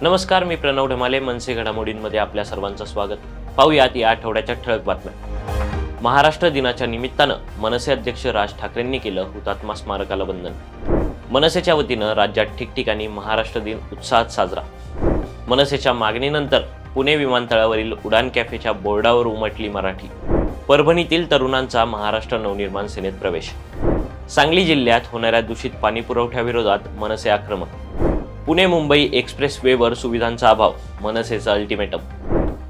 नमस्कार मी प्रणव ढमाले मनसे घडामोडींमध्ये आपल्या सर्वांचं स्वागत. पाहूयात या आठवड्याच्या ठळक बातम्या. महाराष्ट्र दिनाच्या निमित्तानं मनसे अध्यक्ष राज ठाकरेंनी केलं हुतात्मा स्मारकाला वंदन. मनसेच्या वतीनं राज्यात ठिकठिकाणी महाराष्ट्र दिन उत्साहात साजरा. मनसेच्या मागणीनंतर पुणे विमानतळावरील उडान कॅफेच्या बोर्डावर उमटली मराठी. परभणीतील तरुणांचा महाराष्ट्र नवनिर्माण सेनेत प्रवेश. सांगली जिल्ह्यात होणाऱ्या दूषित पाणी पुरवठ्याविरोधात मनसे आक्रमक पुणे मुंबई एक्सप्रेस वेवर सुविधांचा अभाव मनसेचं अल्टिमेटम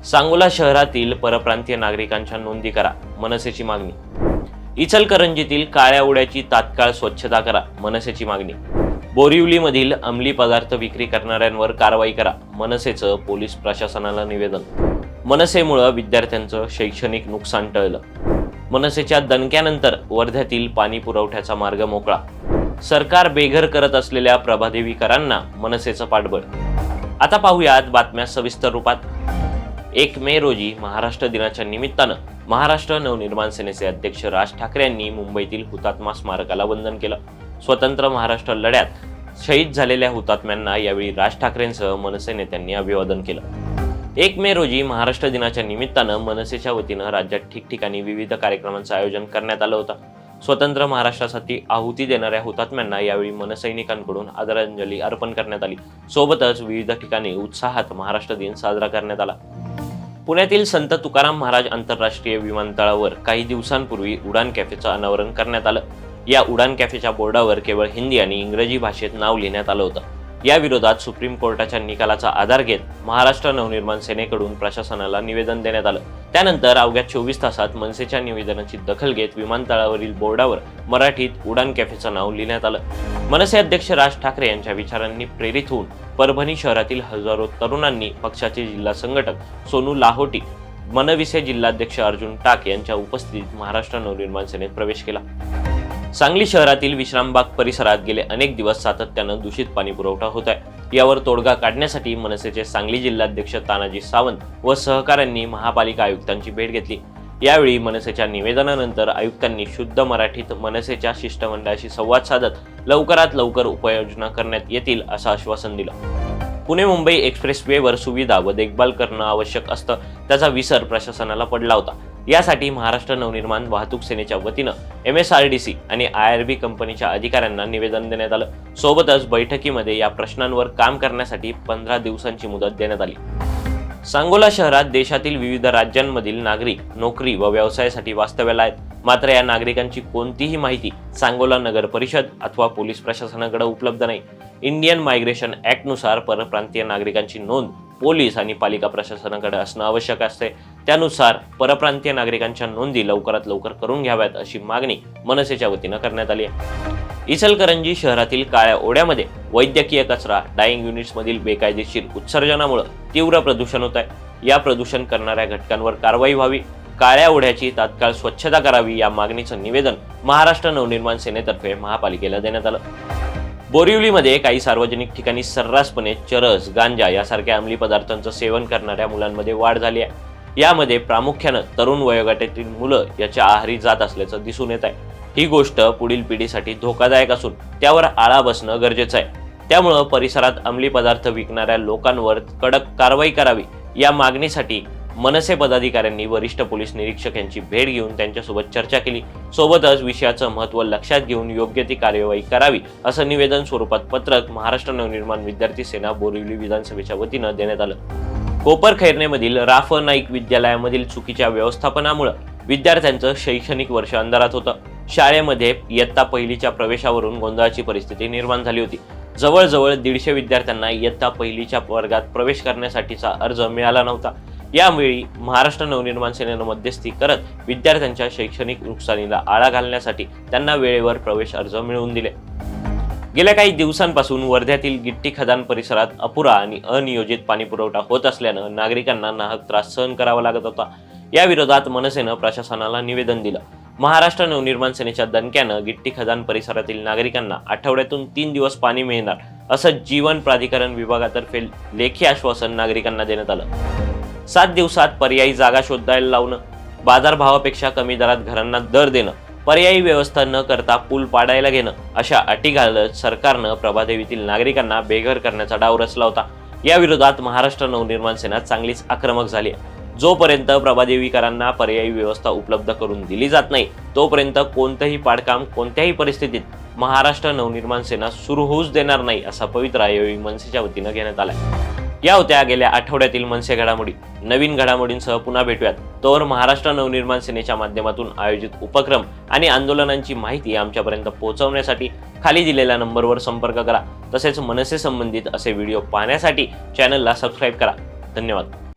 सांगोला शहरातील परप्रांतीय नागरिकांच्या नोंदी करा मनसेची मागणी. इचलकरंजीतील काळ्या उड्याची तात्काळ स्वच्छता करा मनसेची मागणी. बोरिवलीमधील अंमली पदार्थ विक्री करणाऱ्यांवर कारवाई करा मनसेचं पोलीस प्रशासनाला निवेदन. मनसेमुळं विद्यार्थ्यांचं शैक्षणिक नुकसान टळलं. मनसेच्या दणक्यानंतर वर्ध्यातील पाणी पुरवठ्याचा मार्ग मोकळा. सरकार बेघर करत असलेल्या प्रभादेवीकरांना मनसेचं पाठबळ. आता पाहूयात बातम्या सविस्तर रूपात. एक मे रोजी महाराष्ट्र दिनाच्या निमित्तानं महाराष्ट्र नवनिर्माण सेनेचे अध्यक्ष राज ठाकरे यांनी मुंबईतील हुतात्मा स्मारकाला वंदन केलं. स्वतंत्र महाराष्ट्र लढ्यात शहीद झालेल्या हुतात्म्यांना यावेळी राज ठाकरेंसह मनसे नेत्यांनी अभिवादन केलं. एक मे रोजी महाराष्ट्र दिनाच्या निमित्तानं मनसेच्या वतीनं राज्यात ठिकठिकाणी विविध कार्यक्रमांचं आयोजन करण्यात आलं होतं. स्वतंत्र महाराष्ट्रासाठी आहुती देणाऱ्या हुतात्म्यांना यावेळी मनसैनिकांकडून आदरांजली अर्पण करण्यात आली. सोबतच विविध ठिकाणी उत्साहात महाराष्ट्र दिन साजरा करण्यात आला. पुण्यातील संत तुकाराम महाराज आंतरराष्ट्रीय विमानतळावर काही दिवसांपूर्वी उडान कॅफेचं अनावरण करण्यात आलं. या उडान कॅफेच्या बोर्डावर केवळ हिंदी आणि इंग्रजी भाषेत नाव लिहिण्यात आलं होतं. या विरोधात सुप्रीम कोर्टाच्या निकालाचा आधार घेत महाराष्ट्र नवनिर्माण सेनेकडून प्रशासनाला निवेदन देण्यात आलं. त्यानंतर अवघ्या चोवीस तासात मनसेच्या निवेदनाची दखल घेत विमानतळावरील बोर्डावर मराठीत उडान कॅफेचं नाव लिहिण्यात आलं. मनसे अध्यक्ष राज ठाकरे यांच्या विचारांनी प्रेरित होऊन परभणी शहरातील हजारो तरुणांनी पक्षाचे जिल्हा संघटक सोनू लाहोटी मनविसे जिल्हाध्यक्ष अर्जुन टाक यांच्या उपस्थितीत महाराष्ट्र नवनिर्माण सेनेत प्रवेश केला. सांगली शहरातील विश्रामबाग परिसरात गेले अनेक दिवस सातत्यानं दूषित पाणी पुरवठा होत आहे. यावर तोडगा काढण्यासाठी मनसेचे सांगली जिल्हाध्यक्ष तानाजी सावंत व सहकाऱ्यांनी महापालिका आयुक्तांची भेट घेतली. यावेळी मनसेच्या निवेदनानंतर आयुक्तांनी शुद्ध मराठीत मनसेच्या शिष्टमंडळाशी संवाद साधत लवकरात लवकर उपाययोजना करण्यात येतील असं आश्वासन दिलं. पुणे मुंबई एक्सप्रेस वेवर सुविधा व देखभाल करणं आवश्यक असतं. त्याचा विसर प्रशासनाला पडला होता. यासाठी महाराष्ट्र नवनिर्माण वाहतूक सेनेच्या वतीनं M S R D C आणि आय आर बी कंपनीच्या अधिकाऱ्यांना निवेदन देण्यात आलं. सोबतच बैठकीमध्ये या प्रश्नांवर काम करण्यासाठी पंधरा दिवसांची मुदत देण्यात आली. सांगोला शहरात देशातील विविध राज्यांमधील नागरिक नोकरी व व्यवसायासाठी वास्तव्याला आहेत. मात्र या नागरिकांची कोणतीही माहिती सांगोला नगर परिषद अथवा पोलीस प्रशासनाकडे उपलब्ध नाही. इंडियन मायग्रेशन ॲक्टनुसार परप्रांतीय नागरिकांची नोंद पोलीस आणि पालिका प्रशासनाकडे असणं आवश्यक असते. त्यानुसार परप्रांतीय नागरिकांच्या नोंदी लवकरात लवकर करून घ्याव्यात अशी मागणी मनसेच्या वतीनं करण्यात आली आहे. इचलकरंजी शहरातील काळ्या ओढ्यामध्ये वैद्यकीय कचरा डाईंग युनिट्समधील बेकायदेशीर उत्सर्जनामुळे तीव्र प्रदूषण होत आहे या प्रदूषण करणाऱ्या घटकांवर कारवाई व्हावी. काळ्या ओढ्याची तात्काळ स्वच्छता करावी या मागणीचं निवेदन महाराष्ट्र नवनिर्माण सेनेतर्फे महापालिकेला देण्यात आलं. बोरिवलीमध्ये काही सार्वजनिक ठिकाणी सर्रासपणे चरस गांजा यासारख्या अंमली पदार्थांचं सेवन करणाऱ्या मुलांमध्ये वाढ झाली आहे. यामध्ये प्रामुख्यानं तरुण वयोगटातील मुलं याच्या आहारी जात असल्याचं दिसून येत आहे. ही गोष्ट पुढील पिढीसाठी धोकादायक असून त्यावर आळा बसणं गरजेचं आहे. त्यामुळं परिसरात अंमली पदार्थ विकणाऱ्या लोकांवर कडक कारवाई करावी या मागणीसाठी मनसे पदाधिकाऱ्यांनी वरिष्ठ पोलीस निरीक्षक यांची भेट घेऊन त्यांच्यासोबत चर्चा केली. सोबतच विषयाचं महत्त्व लक्षात घेऊन योग्य ती कार्यवाही करावी असं निवेदन स्वरूपात पत्रक महाराष्ट्र नवनिर्माण विद्यार्थी सेना बोरिवली विधानसभेच्या वतीनं देण्यात आलं. कोपर खैरनेमधील राफ नाईक विद्यालयामधील चुकीच्या व्यवस्थापनामुळे विद्यार्थ्यांचं शैक्षणिक वर्ष अंधारात होतं. शाळेमध्ये इयत्ता पहिलीच्या प्रवेशावरून गोंधळाची परिस्थिती निर्माण झाली होती. जवळजवळ दीडशे विद्यार्थ्यांना इयत्ता पहिलीच्या वर्गात प्रवेश करण्यासाठीचा अर्ज मिळाला नव्हता. यावेळी महाराष्ट्र नवनिर्माण सेनेनं मध्यस्थी करत विद्यार्थ्यांच्या शैक्षणिक नुकसानीला आळा घालण्यासाठी त्यांना वेळेवर प्रवेश अर्ज मिळवून दिले. गेल्या काही दिवसांपासून वर्ध्यातील गिट्टी खदान परिसरात अपुरा आणि अनियोजित पाणीपुरवठा होत असल्यानं नागरिकांना नाहक त्रास सहन करावा लागत होता. या विरोधात मनसेनं प्रशासनाला निवेदन दिलं. महाराष्ट्र नवनिर्माण सेनेच्या दणक्यानं गिट्टी खदान परिसरातील नागरिकांना आठवड्यातून तीन दिवस पाणी मिळणार असं जीवन प्राधिकरण विभागातर्फे लेखी आश्वासन नागरिकांना देण्यात आलं. सात दिवसात पर्यायी जागा शोधायला लावणं बाजारभावापेक्षा कमी दरात घरांना दर देणं पर्यायी व्यवस्था न करता पूल पाडायला घेणं अशा अटी घालत सरकारनं प्रभादेवीतील नागरिकांना बेघर करण्याचा डाव रचला होता. या विरोधात महाराष्ट्र नवनिर्माण सेना चांगलीच आक्रमक झाली जोपर्यंत प्रभादेवीकरांना पर्यायी व्यवस्था उपलब्ध करून दिली जात नाही तोपर्यंत कोणतंही पाडकाम कोणत्याही परिस्थितीत महाराष्ट्र नवनिर्माण सेना सुरू होऊच देणार नाही असा पवित्रा यावेळी मनसेच्या वतीनं घेण्यात आलाय. या होत्या गेल्या आठवड्यातील मनसे घडामोडी. नवीन घडामोडींसह पुन्हा भेटूयात. तोवर महाराष्ट्र नवनिर्माण सेनेच्या माध्यमातून आयोजित उपक्रम आणि आंदोलनांची माहिती आमच्यापर्यंत पोहोचवण्यासाठी खाली दिलेल्या नंबरवर संपर्क करा. तसेच मनसे संबंधित असे व्हिडिओ पाहण्यासाठी चॅनलला सबस्क्राईब करा. धन्यवाद.